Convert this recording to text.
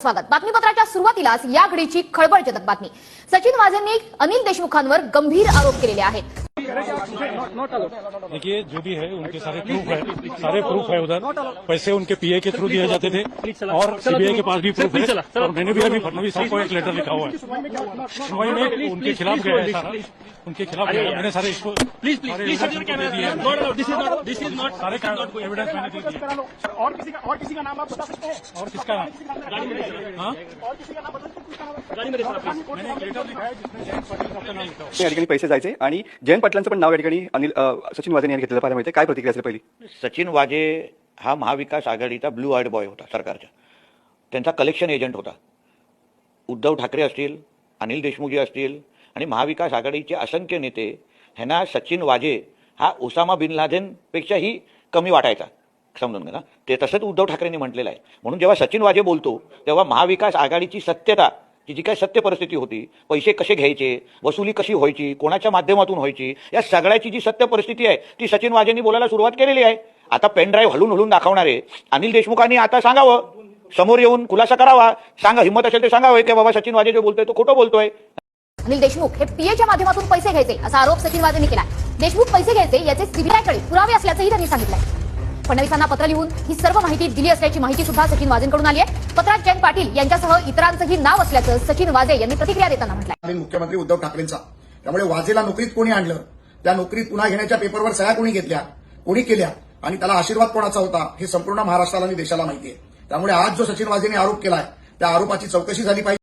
स्वागत. बातमीपत्राच्या सुरुवातीलाच या घडीची खळबळजनक बातमी. सचिन वाझेंनी अनिल देशमुखांवर गंभीर आरोप केलेले आहेत. देखिए जो भी है उनके सारे प्रूफ है सारे प्रूफ है उधर। पैसे उनके पीए के थ्रू दिए जाते थे और सीबीआई के पास भी प्रूफ है। और मैंने भी अभी फडनवीस साहब को एक लेटर लिखा हुआ है। सुनवाई में उनके खिलाफ गया है सारा उनके खिलाफ गया। मैंने सारे इसको Please, please, सारे हैं। एविडेंस मैंने दे दिए। और किसी का और किसी का नाम आप बता सकते हैं? और किसका? हाँ? और किसी का नाम बता सकते हैं? किसका नाम? गाड़ी में सर प्लीज़ मैंने एक लेटर लिखा है जिसमें जयंत पाटिल साहब नाम लिखा है। या ठिकाणी पैसे जायचे आणि जयंत पाटलांचं पण नाव या ठिकाणी अनिल अ, सचिन वाजेने यांनी घेतलेलं पाहायला मिळते काय प्रतिक्रिया असेल पहिली? सचिन वाजे हा महाविकास आघाडीचा ब्लू आर्ड बॉय होता सरकारचा. त्यांचा कलेक्शन एजंट होता. उद्धव ठाकरे असतील अनिल देशमुखजी असतील आणि महाविकास आघाडीचे असंख्य नेते ह्यांना सचिन वाजे हा ओसामा बिन लादेनपेक्षाही कमी वाटायचा. समजून घ्या ना. ते तसंच उद्धव ठाकरेंनी म्हटलेलं आहे. म्हणून जेव्हा सचिन वाजे बोलतो तेव्हा महाविकास आघाडीची सत्यता ती जी काय सत्य परिस्थिती होती पैसे कसे घ्यायचे वसुली कशी व्हायची कोणाच्या माध्यमातून व्हायची या सगळ्याची जी सत्य परिस्थिती आहे ती सचिन वाजेंनी बोलायला सुरुवात केलेली आहे. आता पेनड्राईव्ह हलून हलून दाखवणारे अनिल देशमुखांनी आता सांगावं. समोर येऊन खुलासा करावा. सांगा हिंमत असेल ते सांगावं. की बाबा सचिन वाजे जो बोलतोय तो खोटं बोलतोय. अनिल देशमुख हे पीएच्या माध्यमातून पैसे घ्यायचे असा आरोप सचिन वाजेंनी केला देशमुख पैसे घ्यायचे याचे सीबीआयकडे पुरावे असल्याचंही त्यांनी सांगितलंय. फडणवीसांना पत्र लिहून ही सर्व माहिती दिली असल्याची माहिती सुद्धा सचिन वाजेंकडून आली आहे. पत्रात जयंत पाटील यांच्यासह इतरांचंही नाव असल्याचं सचिन वाजे यांनी प्रतिक्रिया देताना म्हटलं मुख्यमंत्री उद्धव ठाकरेंचा. त्यामुळे वाजेला नोकरीत कोणी आणलं? त्या नोकरीत पुन्हा घेण्याच्या पेपरवर सह्या कोणी घेतल्या? कोणी केल्या? आणि त्याला आशीर्वाद कोणाचा होता? हे संपूर्ण महाराष्ट्राला आणि देशाला माहिती आहे. त्यामुळे आज जो सचिन वाजेने आरोप केलाय त्या आरोपाची चौकशी झाली पाहिजे.